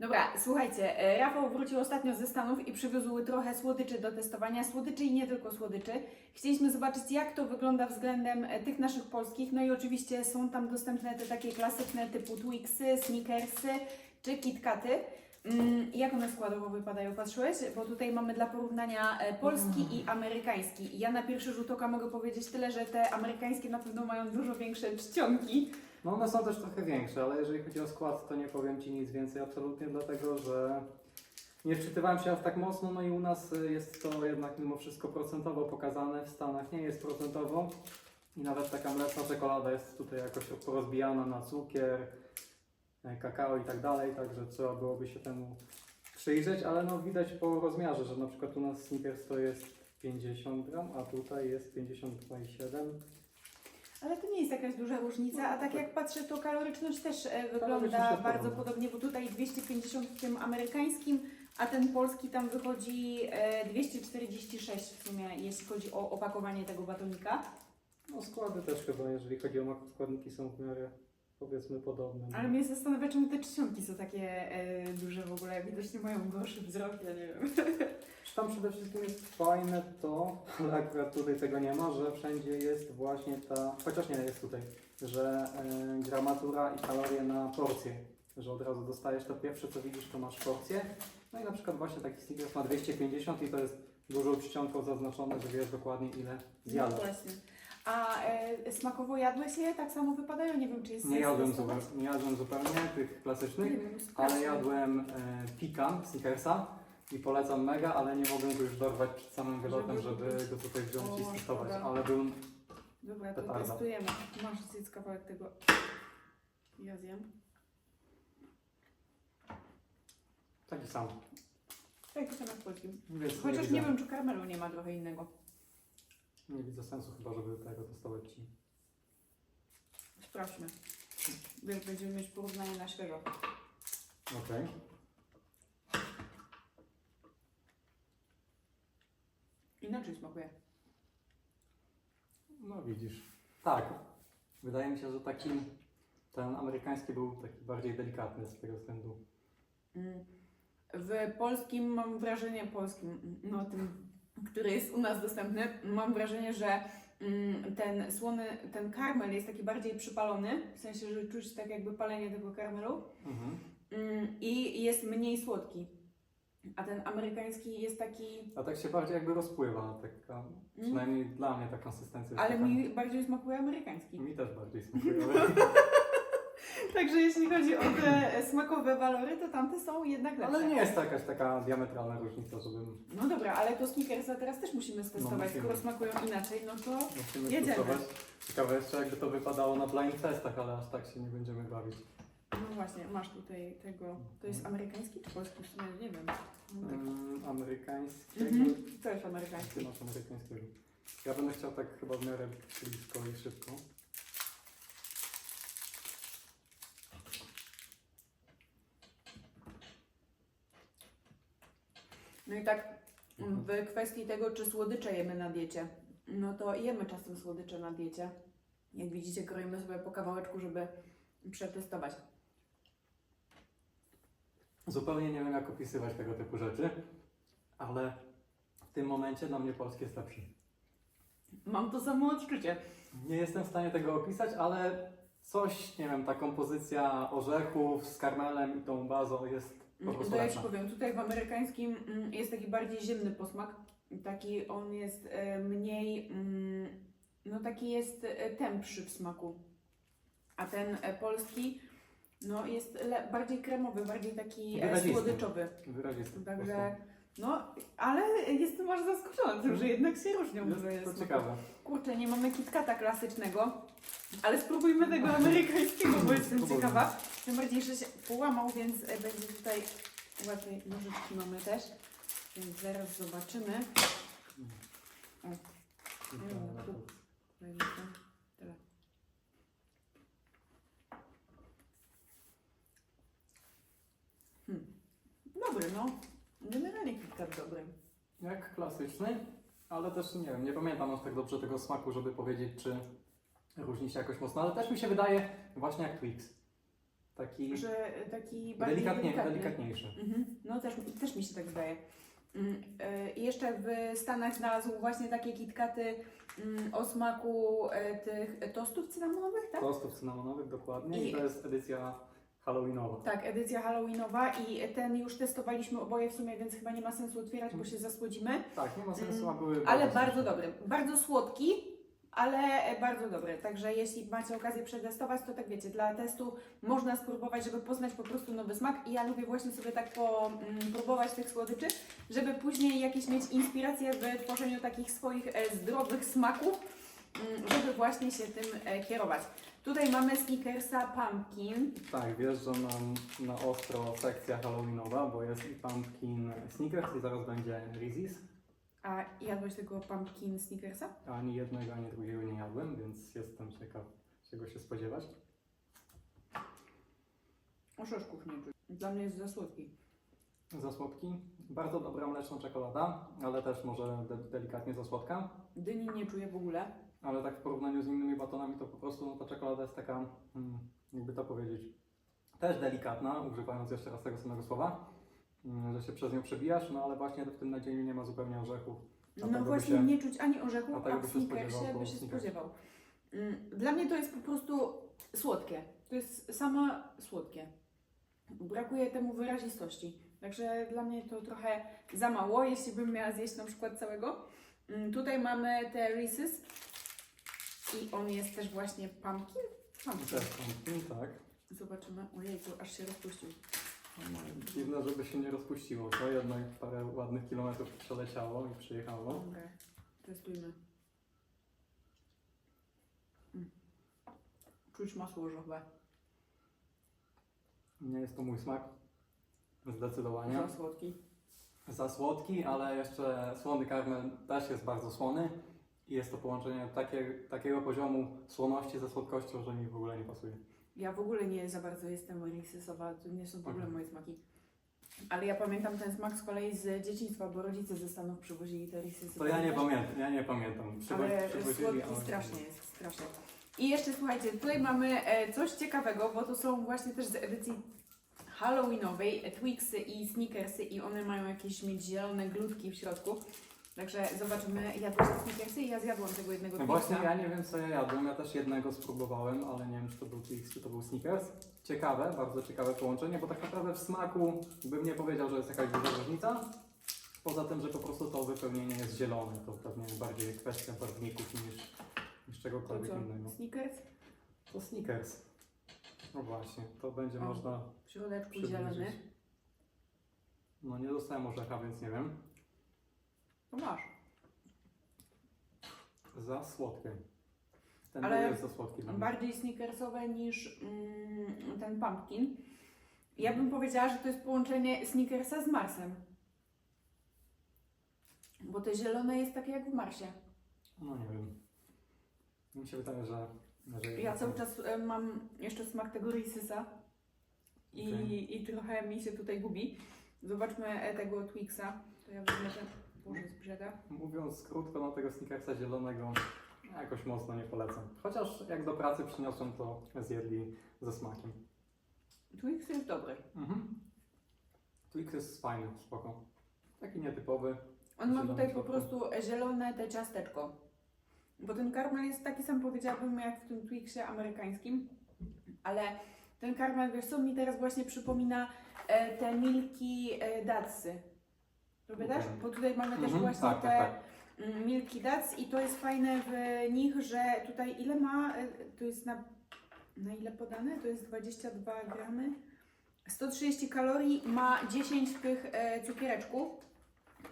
Dobra, słuchajcie, e, Rafał wrócił ostatnio ze Stanów i przywiózł trochę słodyczy do testowania. Słodyczy i nie tylko słodyczy. Chcieliśmy zobaczyć, jak to wygląda względem e, tych naszych polskich. No i oczywiście są tam dostępne te takie klasyczne typu Twixy, Snickersy czy KitKaty. Mm, jak one składowo wypadają, patrzyłeś? Bo tutaj mamy dla porównania e, polski i amerykański. Ja na pierwszy rzut oka mogę powiedzieć tyle, że te amerykańskie na pewno mają dużo większe czcionki. No one są też trochę większe, ale jeżeli chodzi o skład, to nie powiem Ci nic więcej absolutnie, dlatego że nie wczytywałem się aż tak mocno, no i u nas jest to jednak mimo wszystko procentowo pokazane, w Stanach nie jest procentowo. I nawet taka mleczna czekolada jest tutaj jakoś porozbijana na cukier, e, kakao i tak dalej, także trzeba byłoby się temu przyjrzeć, ale no widać po rozmiarze, że na przykład u nas Snickers to jest 50 gram, a tutaj jest 52,7 Ale to nie jest jakaś duża różnica, a tak jak patrzę, to kaloryczność też e, wygląda też bardzo podobnie, bo tutaj 250 w tym amerykańskim, a ten polski tam wychodzi e, 246 w sumie, jeśli chodzi o opakowanie tego batonika. No składy też chyba, jeżeli chodzi o makroskładniki są w miarę powiedzmy podobne. Ale mnie zastanawia, czemu te czcionki są takie e, duże w ogóle, widocznie mają gorszy wzrok, ja nie wiem. Czy tam przede wszystkim jest fajne to, ale akurat tutaj tego nie ma, że wszędzie jest właśnie ta, chociaż nie jest tutaj, że e, gramatura i kalorie na porcję, że od razu dostajesz to pierwsze co widzisz to masz porcję, no i na przykład właśnie taki Snickers ma 250 i to jest dużą czcionką zaznaczone, że wiesz dokładnie ile No zjadasz. właśnie. A e, smakowo jadłeś je? Tak samo wypadają? Nie wiem, czy jest Nie jadłem, zupełnie, nie jadłem zupełnie tych Nie klasycznych, wiem, ale jadłem e, pikan Snickersa i polecam mega, ale nie mogłem go już dorwać przed samym wylotem, Żeby- żeby go tutaj wziąć O, i testować, szkoda. ale był Dobra, to Petarda. testujemy. Masz zjedz kawałek tego. Ja zjem. taki sam. Tak, to na polskim. Więc Chociaż widzę, nie wiem, czy karmelu nie ma trochę innego. Nie widzę sensu chyba, żeby tego testować ci. Sprawdźmy. Wiesz, będziemy mieć porównanie na świeżo. Okej. Inaczej smakuje. No widzisz. Tak. Wydaje mi się, że taki ten amerykański był taki bardziej delikatny z tego względu. Mm. W polskim mam wrażenie, polskim, no tym, który jest u nas dostępny, mam wrażenie, że mm, ten słony, ten karmel jest taki bardziej przypalony, w sensie, że czuć tak jakby palenie tego karmelu Mhm. mm, i jest mniej słodki. A ten amerykański jest taki, A tak się bardziej jakby rozpływa, taka, przynajmniej dla mnie ta konsystencja jest ale taka, mi bardziej smakuje amerykański. mi też bardziej smakuje. Także jeśli chodzi o te smakowe walory, to tamte są jednak lepsze. Ale nie jest to jakaś taka diametralna różnica, żebym No dobra, ale to Snickersa teraz też musimy stestować, No, musimy. skoro smakują inaczej, no to musimy Jedziemy. testować. Ciekawe jeszcze jakby to wypadało na blind testach, ale aż tak się nie będziemy bawić. no właśnie, masz tutaj tego, to jest amerykański czy polski? W sumie nie wiem. No tak. Mm, amerykańskiego. Mhm, to jest amerykański. Ty masz amerykańskiego. Ja będę chciał tak chyba w miarę blisko i szybko. No i tak mm, w kwestii tego, czy słodycze jemy na diecie, no to jemy czasem słodycze na diecie. Jak widzicie, kroimy sobie po kawałeczku, żeby przetestować. Zupełnie nie wiem jak opisywać tego typu rzeczy, ale w tym momencie dla mnie polski jest lepszy. Mam to samo odczucie. Nie jestem w stanie tego opisać, ale coś, nie wiem, ta kompozycja orzechów z karmelem i tą bazą jest To ja Ci powiem, tutaj w amerykańskim mm, jest taki bardziej zimny posmak. Taki on jest e, mniej, mm, no taki jest e, tępszy w smaku. A ten e, polski, no jest bardziej kremowy, bardziej taki Wyrazisty. słodyczowy. Wyrazisty Także, no, ale jestem aż zaskoczona tym, że jednak się różnią. Jest to smaku. ciekawe. Kurczę, nie mamy KitKata klasycznego, ale spróbujmy tego amerykańskiego, bo jestem ciekawa. Tym bardziej, że się połamał, więc e, będzie tutaj łatwiej. Nożyczki mamy też, więc zaraz zobaczymy. Tyle. Hmm. Dobry, no. Generalnie KitKat dobry. Jak klasyczny, ale też nie wiem, nie pamiętam aż tak dobrze tego smaku, żeby powiedzieć, czy różni się jakoś mocno, ale też mi się wydaje właśnie jak Twix. Taki że taki bardziej delikatnie, delikatny. delikatniejszy. Mhm. No też, też mi się tak zdaje. Mm, I jeszcze w Stanach znalazł właśnie takie kitkaty mm, o smaku e, tych tostów cynamonowych, tak? Tostów cynamonowych dokładnie i I- to jest edycja halloweenowa. Tak, edycja halloweenowa i ten już testowaliśmy oboje w sumie, więc chyba nie ma sensu otwierać, bo się zasłodzimy. Tak, nie ma sensu, Mm, a były Ale smaczne. bardzo dobry, bardzo słodki, ale bardzo dobry. Także jeśli macie okazję przetestować, to tak wiecie, dla testu można spróbować, żeby poznać po prostu nowy smak. I ja lubię właśnie sobie tak próbować tych słodyczy, żeby później jakieś mieć inspiracje w tworzeniu takich swoich e, zdrowych smaków, mm, żeby właśnie się tym e, kierować. Tutaj mamy Snickersa Pumpkin. Tak, wjeżdża nam na ostro sekcja halloweenowa, bo jest i pumpkin sneakers i zaraz będzie Reese's. A jadłeś tego Pumpkin Snickersa? Ani jednego, ani drugiego nie jadłem, więc jestem ciekaw, czego się spodziewać. Orzeszków nie czuć. Dla mnie jest za słodki. Za słodki. Bardzo dobra mleczna czekolada, ale też może de delikatnie za słodka. Dyni nie czuję w ogóle. Ale tak w porównaniu z innymi batonami to po prostu no, ta czekolada jest taka, mm, jakby to powiedzieć, też delikatna, używając jeszcze raz tego samego słowa, że się przez nią przebijasz, no ale właśnie w tym nadzieniu nie ma zupełnie orzechów. A No właśnie się- nie czuć ani orzechu, a a, w Snickersie by się spodziewał. Mm, Dla mnie to jest po prostu słodkie. To jest sama słodkie. Brakuje temu wyrazistości. Także dla mnie to trochę za mało, jeśli bym miała zjeść na przykład całego. Mm, Tutaj mamy te Reese's i on jest też właśnie pumpkin. Pumpkin. Też pumpkin, tak. Zobaczymy. Ojejku, aż się rozpuścił. Dziwne, żeby się nie rozpuściło, to jednak parę ładnych kilometrów przeleciało i przyjechało. Dobra, testujmy. Mm. Czuć masło orzechowe. Nie jest to mój smak, zdecydowanie. Za słodki. Za słodki, ale jeszcze słony karmel też jest bardzo słony. I jest to połączenie takie, takiego poziomu słoności ze słodkością, że mi w ogóle nie pasuje. Ja w ogóle nie za bardzo jestem Reese'sowa, to nie są w ogóle Mhm. moje smaki. Ale ja pamiętam ten smak z kolei z dzieciństwa, bo rodzice ze Stanów przywozili te Reese'sy. To ja nie pamiętam, ja nie pamiętam. Ale słodki strasznie jest, strasznie. I jeszcze słuchajcie, tutaj mamy e, coś ciekawego, bo to są właśnie też z edycji halloweenowej e, Twixy i Snickersy i one mają jakieś mieć zielone glutki w środku. Także zobaczymy, jadłeś te Snickersy i ja zjadłam tego jednego No właśnie, ja nie wiem co ja jadłem, ja też jednego spróbowałem, ale nie wiem czy to był Twix, czy to był Snickers. Ciekawe, bardzo ciekawe połączenie, bo tak naprawdę w smaku bym nie powiedział, że jest jakaś duża różnica. Poza tym, że po prostu to wypełnienie jest zielone, to pewnie bardziej kwestia barwników niż, niż To czegokolwiek co, innego. Snickers? To Snickers. No właśnie, to będzie O. można W środeczku przybliżyć. zielony. No nie dostałem orzecha, więc nie wiem. To masz. Za słodkie. Ten Ale Ale jest za słodki dla mnie. bardziej snickersowe niż mm, ten pumpkin. Ja bym powiedziała, że to jest połączenie snickersa z Marsem. Bo te zielone jest takie jak w Marsie. No nie wiem. Mi się wydaje, że... że Ja cały czas e, mam jeszcze smak tego Reese'sa i, Okej. i trochę mi się tutaj gubi. Zobaczmy e, tego Twixa. To ja wezmę ten Boże z brzega. Mówiąc krótko, no tego Snickersa zielonego jakoś mocno nie polecam. Chociaż jak do pracy przyniosłem, to zjedli ze smakiem. Twix jest dobry. Mhm. Twix jest fajny, spoko. Taki nietypowy. On ma Zielony tutaj po środku. prostu zielone te ciasteczko. Bo ten karmel jest taki sam powiedziałabym jak w tym Twixie amerykańskim. Ale ten karmel, wiesz co, mi teraz właśnie przypomina e, te milki e, datsy. Okej. Bo tutaj mamy też Mhm, właśnie tak, te tak, tak. mm, milki dats i to jest fajne w nich, że tutaj ile ma, e, to jest na, na ile podane? To jest 22 gramy. 130 kalorii, ma 10 tych e, cukiereczków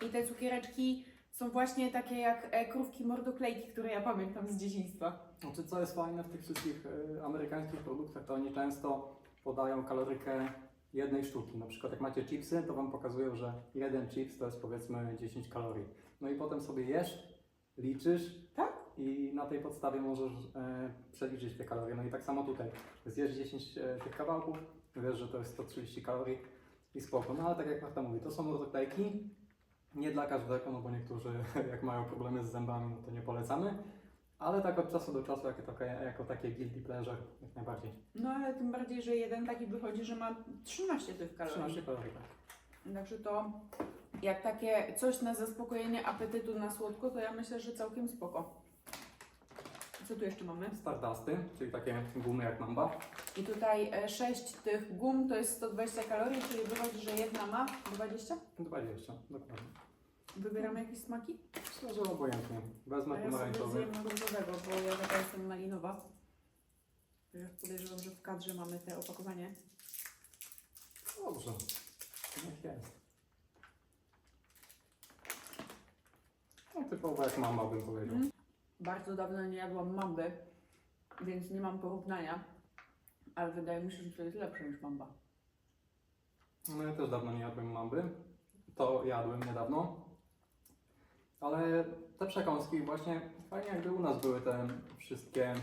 i te cukiereczki są właśnie takie jak e, krówki mordoklejki, które ja pamiętam z dzieciństwa. Znaczy, co jest fajne w tych wszystkich y, amerykańskich produktach, to oni często podają kalorykę jednej sztuki. Na przykład jak macie chipsy, to Wam pokazują, że jeden chips to jest powiedzmy 10 kalorii. No i potem sobie jesz, liczysz Tak? i na tej podstawie możesz e, przeliczyć te kalorie. No i tak samo tutaj. Zjesz 10 e, tych kawałków, wiesz, że to jest 130 kalorii i spoko. No ale tak jak Marta mówi, to są rozoklejki. Nie dla każdego, no bo niektórzy jak mają problemy z zębami, no to nie polecamy. Ale tak od czasu do czasu jako takie, jako takie guilty pleasure, jak najbardziej. No ale tym bardziej, że jeden taki wychodzi, że ma 13 tych kalorii. 13 kalorii, tak. Także to jak takie coś na zaspokojenie apetytu na słodko, to ja myślę, że całkiem spoko. Co tu jeszcze mamy? Stardusty, czyli takie gumy jak mamba. I tutaj 6 tych gum to jest 120 kalorii, czyli wychodzi, że jedna ma 20. 20, dokładnie. Wybieramy jakieś smaki? Szczerze obojętnie. A Wezmę ja sobie pomarańczowy. zjem bo ja taka jestem malinowa. Ja podejrzewam, że w kadrze mamy te opakowanie. Dobrze. Niech jest. No typowo jak mama bym powiedział. Mm. Bardzo dawno nie jadłam mamby, więc nie mam porównania. Ale wydaje mi się, że to jest lepsze niż mamba. No ja też dawno nie jadłem mamby. To jadłem niedawno. Ale te przekąski właśnie fajnie jakby u nas były te wszystkie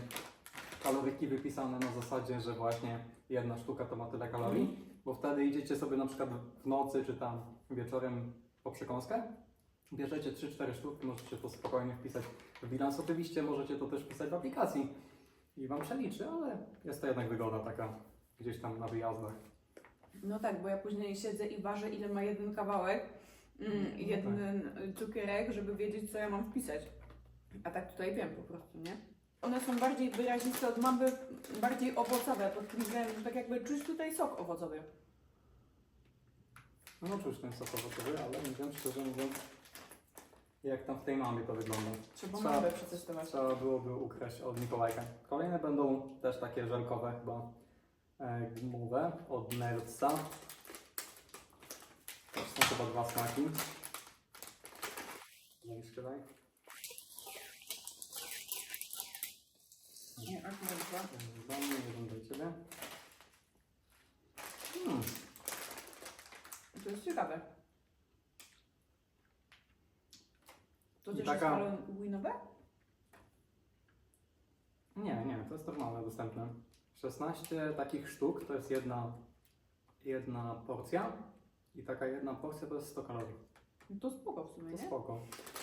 kaloryki wypisane na zasadzie, że właśnie jedna sztuka to ma tyle kalorii. Bo wtedy idziecie sobie na przykład w nocy czy tam wieczorem po przekąskę. Bierzecie 3-4 sztuki, możecie to spokojnie wpisać w bilans. Oczywiście możecie to też wpisać w aplikacji i Wam przeliczy, ale jest to jednak wygoda taka gdzieś tam na wyjazdach. No tak, bo ja później siedzę i ważę, ile ma jeden kawałek, mm, No jeden cukierek, żeby wiedzieć, co ja mam wpisać. A tak tutaj wiem po prostu, nie? One są bardziej wyraziste od mamby, bardziej owocowe, pod tym względem, tak jakby czuć tutaj sok owocowy. No czuć ten sok owocowy, ale nie wiem szczerze mówiąc, jak tam w tej mamie to wygląda. Trzeba Trzeba- mambę przetestować. Trzeba byłoby ukraść od Mikołajka. Kolejne będą też takie żelkowe chyba e, gumowe od Nerdsa. Też są chyba dwa smaki. No i strzelaj. Nie, akurat dwa. Jeden dla mnie, jeden dla Ciebie. Hmm. To jest ciekawe. To I też taka- jest halloweenowe? Nie, nie, to jest normalne, dostępne. 16 takich sztuk to jest jedna, jedna porcja. I taka jedna porcja to jest 100 kalorii. No to spoko w sumie, To nie? spoko.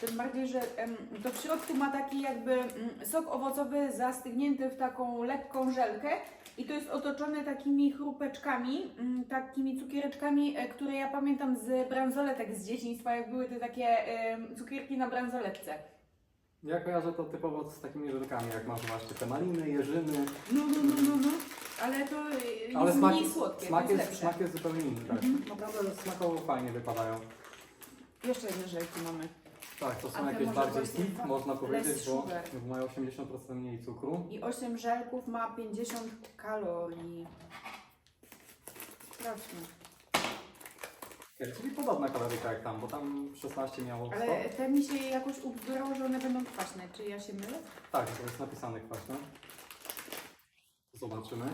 Tym bardziej, że em, to w środku ma taki jakby mm, sok owocowy zastygnięty w taką lekką żelkę i to jest otoczone takimi chrupeczkami, mm, takimi cukiereczkami, e, które ja pamiętam z bransoletek z dzieciństwa, jak były te takie em, cukierki na bransoletce. Ja kojarzę to typowo z takimi żelkami, jak masz właśnie te maliny, jeżyny. No, no, no, no, no. Ale to jest Ale smak, mniej słodkie, smak, to jest jest, lepsze. smak jest zupełnie inny. Tak. Mhm. Naprawdę smakowo fajnie wypadają. Jeszcze jedne żelki mamy. Tak, to A są te jakieś może bardziej właśnie dwa- można powiedzieć, less bo sugar. bo mają 80% mniej cukru. I 8 żelków ma 50 kalorii. Strasznie. Czyli podobna kaloryka jak tam, bo tam 16 miało 100. Ale te mi się jakoś ubzdurało, że one będą kwaśne. Czy ja się mylę? Tak, to jest napisane kwaśne. Zobaczymy.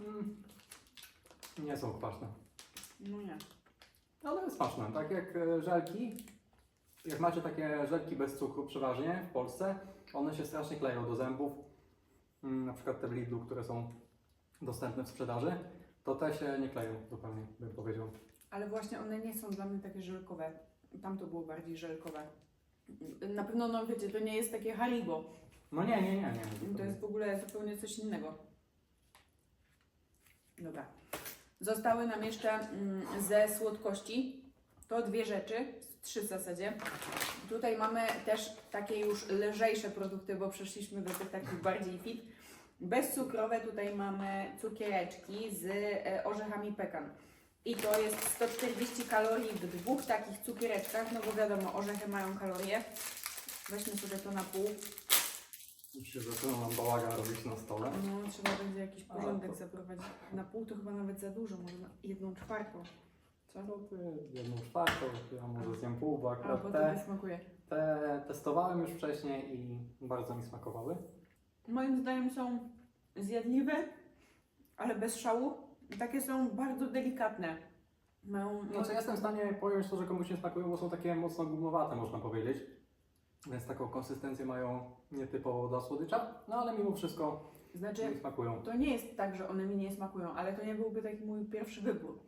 Mm. Nie są kwaśne. No nie. Ale smaczne, tak jak e, żelki. Jak macie takie żelki bez cukru przeważnie w Polsce, one się strasznie kleją do zębów. Mm, Na przykład te w Lidlu, które są dostępne w sprzedaży, to te się nie kleją zupełnie, bym powiedział. Ale właśnie one nie są dla mnie takie żelkowe. Tam to było bardziej żelkowe. Na pewno, no wiecie, to nie jest takie Haribo. No nie, nie, nie, nie. To jest w ogóle zupełnie coś innego. Dobra. Zostały nam jeszcze mm, ze słodkości. To dwie rzeczy, trzy w zasadzie. Tutaj mamy też takie już lżejsze produkty, bo przeszliśmy do tych takich bardziej fit. Bezcukrowe tutaj mamy cukiereczki z e, orzechami pekan. I to jest 140 kalorii w dwóch takich cukiereczkach, no bo wiadomo, orzechy mają kalorie. Weźmy sobie to na pół. Już się zaczyna nam bałagan robić na stole. No, trzeba będzie jakiś porządek to- zaprowadzić. Na pół to chyba nawet za dużo, może na jedną czwartą. Co? Ty? Jedną czwartą, ja może zjem pół, bo A, bo akurat te, smakuje. te testowałem już wcześniej i bardzo mi smakowały. Moim zdaniem są zjadliwe, ale bez szału. Takie są bardzo delikatne. Mają... Znaczy jestem w stanie pojąć to, że komuś nie smakują, bo są takie mocno gumowate, można powiedzieć. Więc taką konsystencję mają nietypowo dla słodycza, no ale mimo wszystko mi Znaczy, smakują. to nie jest tak, że one mi nie smakują, ale to nie byłby taki mój pierwszy wybór.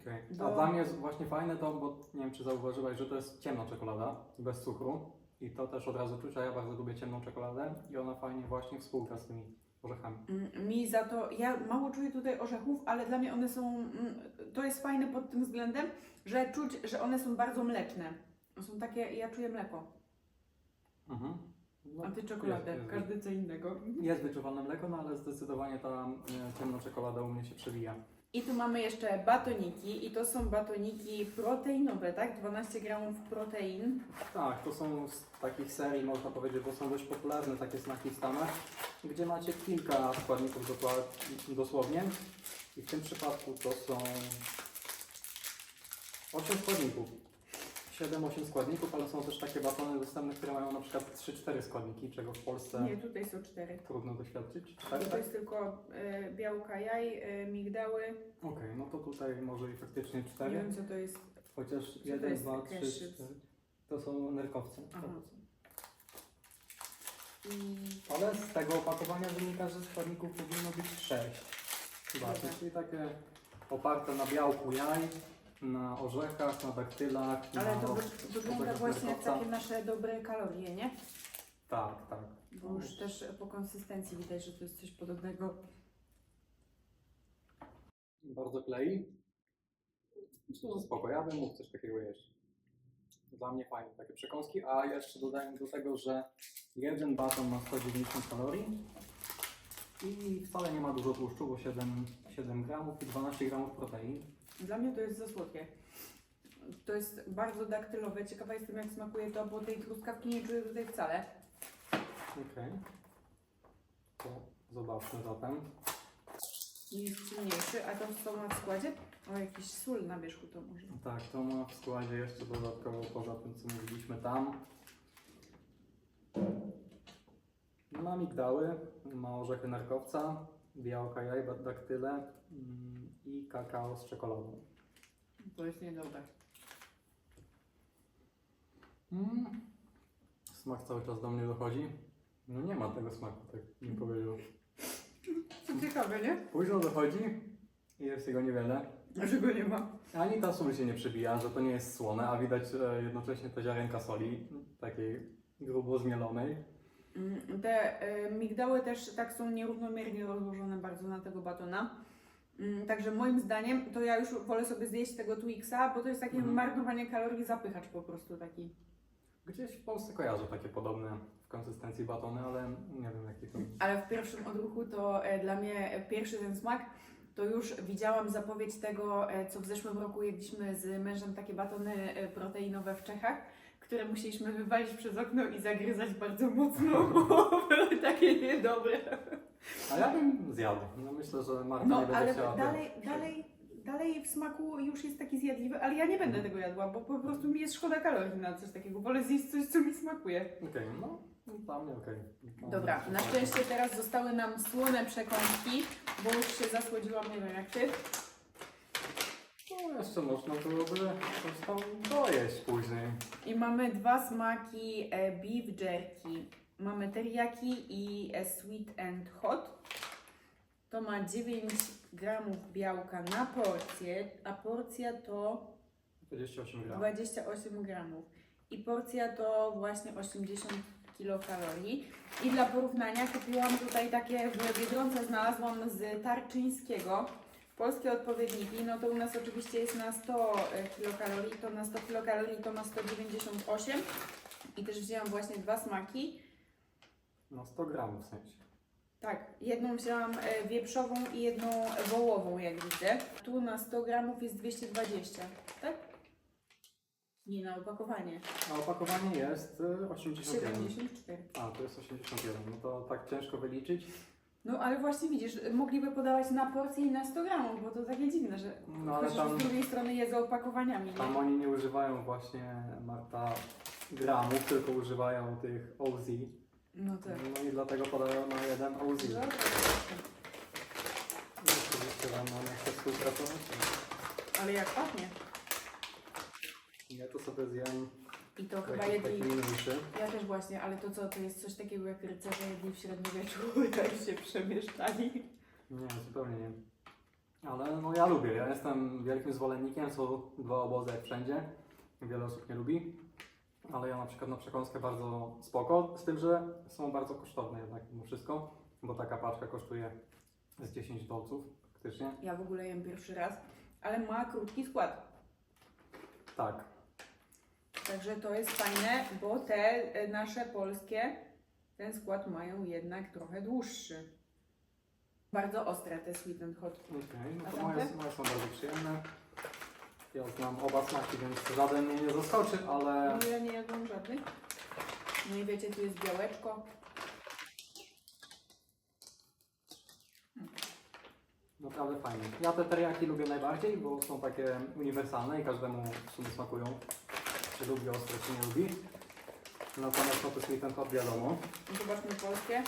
Okej. Do- A dla mnie jest właśnie fajne to, bo nie wiem czy zauważyłaś, że to jest ciemna czekolada, bez cukru. I to też od razu czuć, a ja bardzo lubię ciemną czekoladę i ona fajnie właśnie współgra z tymi orzechami. Mm, Mi za to, ja mało czuję tutaj orzechów, ale dla mnie one są, mm, to jest fajne pod tym względem, że czuć, że one są bardzo mleczne. Są takie, ja czuję mleko, Mhm. No, a ty czekoladę, jest, jest, każdy co innego. Jest wyczuwalne mleko, no ale zdecydowanie ta e, ciemna czekolada u mnie się przewija. I tu mamy jeszcze batoniki i to są batoniki proteinowe, tak? 12 gramów protein. Tak, to są z takich serii, można powiedzieć, bo są dość popularne takie smaki w Stanach, gdzie macie kilka składników dosłownie. I w tym przypadku to są 8 składników. 7-8 składników, ale są też takie batony dostępne, które mają na przykład 3-4 składniki, czego w Polsce Nie, tutaj są cztery. trudno doświadczyć. Tak, To tak? jest tylko y, białka jaj, y, migdały. Okej, no to tutaj może i faktycznie Nie 4. wiem co to jest. Chociaż to 1, jest 2, 3, cashews? 4. To są nerkowce. Aha. I Ale z tego opakowania wynika, że składników powinno być 6. Zobaczcie, Dobra. czyli takie oparte na białku jaj, na orzechach, na daktylach, Ale na to wy- wygląda właśnie jak takie nasze dobre kalorie, nie? Tak, tak. Bo już też po konsystencji widać, że to jest coś podobnego. Bardzo klei. Myślę, że spoko. Ja bym mógł coś takiego jeść. Dla mnie fajne takie przekąski, a jeszcze dodaję do tego, że jeden baton ma 190 kalorii i wcale nie ma dużo tłuszczu, bo 7, 7 gramów i 12 gramów protein. Dla mnie to jest za słodkie. To jest bardzo daktylowe. Ciekawa jestem jak smakuje to, bo tej truskawki nie czuję tutaj wcale. Okej. To zobaczmy zatem. Jest silniejszy, a to co ma w składzie? O, jakiś sól na wierzchu to może. Tak, to ma w składzie jeszcze dodatkowo poza tym, co mówiliśmy tam. Ma migdały, ma orzechy nerkowca, białka jaj, daktyle mm, i kakao z czekoladą. To jest niedobre. Mm. Smak cały czas do mnie dochodzi. No nie ma tego smaku, tak bym powiedział. To ciekawe, nie? Późno dochodzi i jest jego niewiele. Że go nie ma. Ani ta sól się nie przebija, że to nie jest słone, a widać e, jednocześnie te ziarenka soli, takiej grubo zmielonej. Mm, Te y, migdały też tak są nierównomiernie rozłożone bardzo na tego batona. Mm, Także moim zdaniem to ja już wolę sobie zjeść tego Twixa, bo to jest takie Mhm. marnowanie kalorii, zapychacz po prostu taki. Gdzieś w Polsce kojarzę takie podobne w konsystencji batony, ale nie wiem jaki to. Ale w pierwszym odruchu to e, dla mnie e, pierwszy ten smak, to już widziałam zapowiedź tego, e, co w zeszłym roku jedliśmy z mężem takie batony e, proteinowe w Czechach, które musieliśmy wywalić przez okno i zagryzać bardzo mocno, bo były takie niedobre. A ja bym zjadł. No myślę, że Marta No, nie będzie ale chciała. dalej, dalej, dalej w smaku już jest taki zjadliwy, ale ja nie będę tego jadła, bo po prostu mi jest szkoda kalorii na coś takiego. Wolę zjeść coś, co mi smakuje. Okej, no dla mnie okej. No, Dobra, na szczęście teraz zostały nam słone przekąski, bo już się zasłodziłam, nie wiem jak ty. No jeszcze można byłoby coś tam dojeść później. I mamy dwa smaki e, beef jerky. Mamy teriyaki i e, sweet and hot. To ma 9 gramów białka na porcję, a porcja to 28 gram. 28 gramów. I porcja to właśnie 80 kilokalorii. I dla porównania kupiłam tutaj takie w Biedronce znalazłam z Tarczyńskiego. Polskie odpowiedniki, no to u nas oczywiście jest na 100 kilokalorii, to na 100 kilokalorii to ma 198. I też wzięłam właśnie dwa smaki. No 100 gramów w sensie. Tak, jedną wzięłam e, wieprzową i jedną wołową, jak widzę. Tu na 100 gramów jest 220, tak? Nie, na opakowanie. A opakowanie jest y, 81. 74. A, to jest 81. No to tak ciężko wyliczyć. No ale właśnie widzisz, mogliby podawać na porcję i na 100 gramów, bo to takie dziwne, że No ale chociaż tam, z drugiej strony je z opakowaniami, tam oni nie używają właśnie Marta gramów, tylko używają tych OZ. No tak. No i dlatego podają na jeden OZ. Oczywiście nie chcę współpracować. Ale jak pachnie. Ja to sobie zjem I to chyba taki, taki jedli, mniejszy. ja też właśnie, ale to co, to jest coś takiego jak rycerze jedli w średniowieczu, jak się przemieszczali. Nie, zupełnie nie. Ale no ja lubię, ja jestem wielkim zwolennikiem, są dwa obozy jak wszędzie. Wiele osób nie lubi. Ale ja na przykład na przekąskę bardzo spoko, z tym, że są bardzo kosztowne jednak mimo wszystko, bo taka paczka kosztuje z 10 dolców praktycznie. Ja w ogóle jem pierwszy raz, ale ma krótki skład. Tak, Także to jest fajne, bo te e, nasze polskie, ten skład mają jednak trochę dłuższy. Bardzo ostre te sweet and hot. okej, no A to moje, moje są bardzo przyjemne. Ja znam oba smaki, więc żaden mnie nie zaskoczy, ale No ja nie jadłam żadnych. No i wiecie, tu jest białeczko. naprawdę fajnie. Ja te teriyaki lubię najbardziej, bo są takie uniwersalne i każdemu w sumie smakują. Czy lubi ostre, czy nie lubi. Natomiast no to sweet and hot wiadomo. Zobaczmy polskie.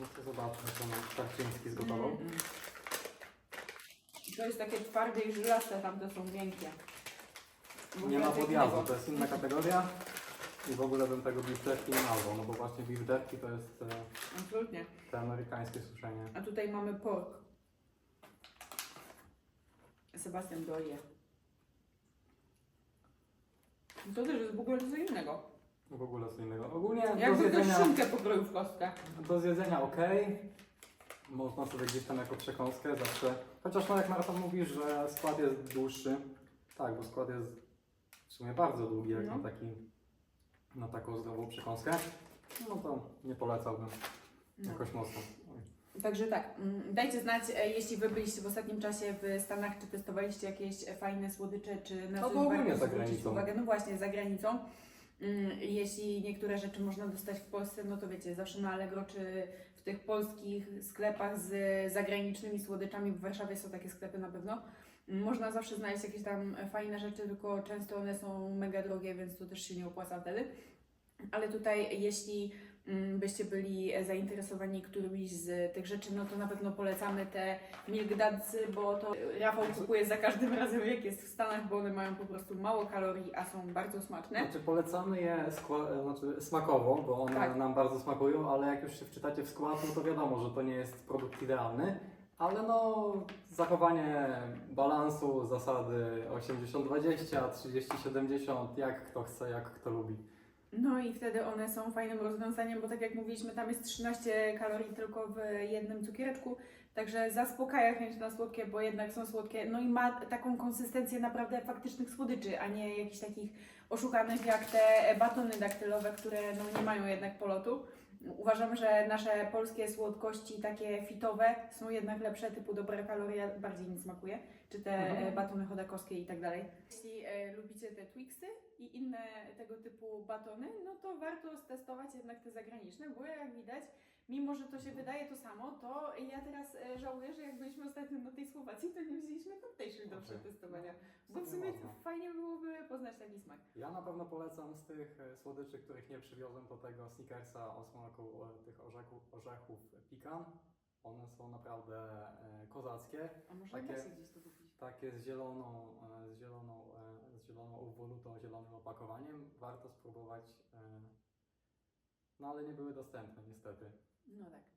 No to zobaczmy, co nam Starczyński zgotował. Mm, mm. To jest takie twarde i żylaste, tamte są miękkie. Nie ma podjazdu, to jest inna kategoria. I w ogóle bym tego beef jerky nie nazwał, no bo właśnie beef jerky to jest e, Absolutnie. te amerykańskie suszenie. A tutaj mamy pork. Sebastian doje. To też jest w ogóle co innego. W ogóle co innego. Ogólnie do Jakby ktoś zjedzenia, szynkę pokroił w kostkę. do zjedzenia ok. Można sobie gdzieś tam jako przekąskę zawsze. Chociaż no jak Marta mówi, że skład jest dłuższy. Tak, bo skład jest w sumie bardzo długi jak No. na, taki, na taką zdrową przekąskę. No to nie polecałbym No. jakoś mocno. Oj. Także tak, mm, dajcie znać, e, jeśli wy byliście w ostatnim czasie w Stanach, czy testowaliście jakieś fajne słodycze, czy na No to ogólnie za granicą. uwagę. No właśnie, za granicą. Mm, Jeśli niektóre rzeczy można dostać w Polsce, no to wiecie, zawsze na Allegro, czy w tych polskich sklepach z zagranicznymi słodyczami, w Warszawie są takie sklepy na pewno, można zawsze znaleźć jakieś tam fajne rzeczy, tylko często one są mega drogie, więc to też się nie opłaca wtedy. Ale tutaj, jeśli byście byli zainteresowani którymiś z tych rzeczy, no to na pewno polecamy te Milk Dudsy, bo to Rafał kupuje za każdym razem jak jest w Stanach, bo one mają po prostu mało kalorii, a są bardzo smaczne. Znaczy polecamy je skła- znaczy smakowo, bo one Tak. nam bardzo smakują, ale jak już się wczytacie w skład, no to wiadomo, że to nie jest produkt idealny. Ale no, zachowanie balansu, zasady 80-20, 30-70, jak kto chce, jak kto lubi. No i wtedy one są fajnym rozwiązaniem, bo tak jak mówiliśmy, tam jest 13 kalorii tylko w jednym cukiereczku, także zaspokaja chęć na słodkie, bo jednak są słodkie, no i ma taką konsystencję naprawdę faktycznych słodyczy, a nie jakichś takich oszukanych jak te batony daktylowe, które no nie mają jednak polotu. Uważam, że nasze polskie słodkości, takie fitowe, są jednak lepsze, typu dobra kaloria, bardziej mi smakuje, czy te Mhm. e, batony chodakowskie i tak dalej. Jeśli e, lubicie te Twixy i inne tego typu batony, no to warto stestować jednak te zagraniczne, bo jak widać, mimo że to się wydaje to samo, to ja teraz e, żałuję, że jak byliśmy ostatnio na tej Słowacji, to nie wzięliśmy tamtejszych do Okej. przetestowania. No, Bo w sumie fajnie byłoby poznać taki smak. Ja na pewno polecam z tych e, słodyczy, których nie przywiozłem, to tego Snickersa o smaku e, tych orzechów, orzechów pekan. One są naprawdę kozackie. A może Takie- się gdzieś to kupić? Takie z zieloną, z zieloną, z zieloną uwolutą, zielonym opakowaniem. Warto spróbować. No ale nie były dostępne niestety. No tak.